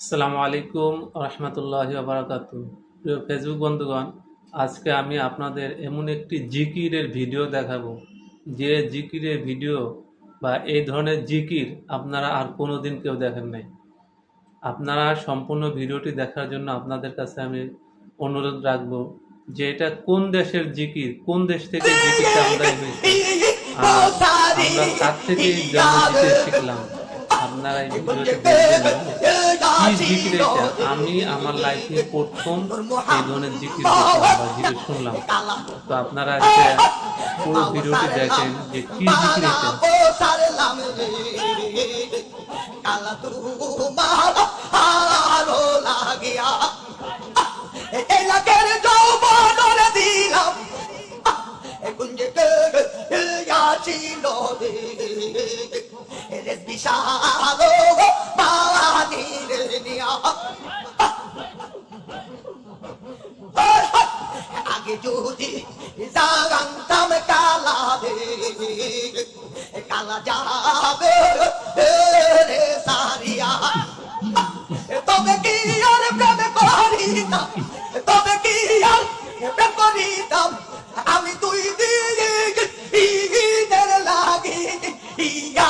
আসসালামু আলাইকুম রহমতুল্লাহ বারাকাতু। প্রিয় ফেসবুক বন্ধুগণ, আজকে আমি আপনাদের এমন একটি জিকিরের ভিডিও দেখাবো। যে জিকিরের ভিডিও বা এই ধরনের জিকির আপনারা আর কোনো দিন কেউ দেখেন নাই। আপনারা সম্পূর্ণ ভিডিওটি দেখার জন্য আপনাদের কাছে আমি অনুরোধ রাখব যে এটা কোন দেশের জিকির, কোন দেশ থেকে জিকিরটা আমরা আমরা তার থেকে শিখলাম? আপনারা এই ভিডিওটি কি জিকির এটা আমি আমার লাইফে প্রথম এই ধরনের জিকির জিকির শুনলাম তো আপনারা আজকে পুরো ভিডিওটি দেখেন যে কি জিকির এটা ছিল আগে যদি জানতাম কালা কালা যাবে রে সারিয়া। তবে কি আর প্রেম করিতাম? তবে কি আর প্রেম করিতাম? আমি তুই দিনের লাগি ইয়ার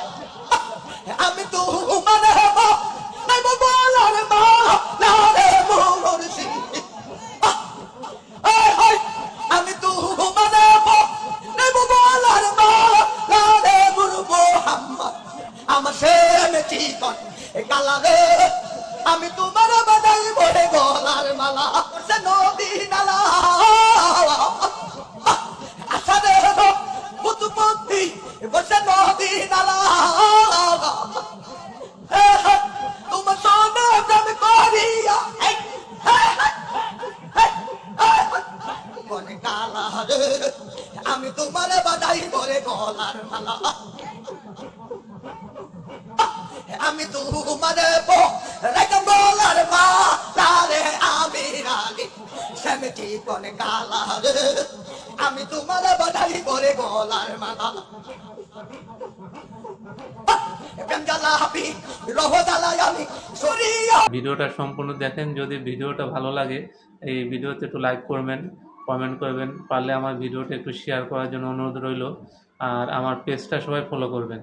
রে আমি তোমার বাধাই ভরে গলার মালা নদী নালা। আসারে হলো বুতুপন্থী বসে নদী নালা। করিয়া রে আমি তোমার বাদাই করে গলার মালা। আমি তোমার বলার মা তারে আমি রাগে সেমেটি কোনে কালা রে আমি তোমার বাধাই গলার রহ জ্বালাই আমি ভিডিওটা সম্পূর্ণ দেখেন, যদি ভিডিওটা ভালো লাগে, এই ভিডিওতে একটু লাইক করবেন কমেন্ট করবেন, পারলে আমার ভিডিওটা একটু শেয়ার করার জন্য অনুরোধ রইল। আর আমার পেজটা সবাই ফলো করবেন।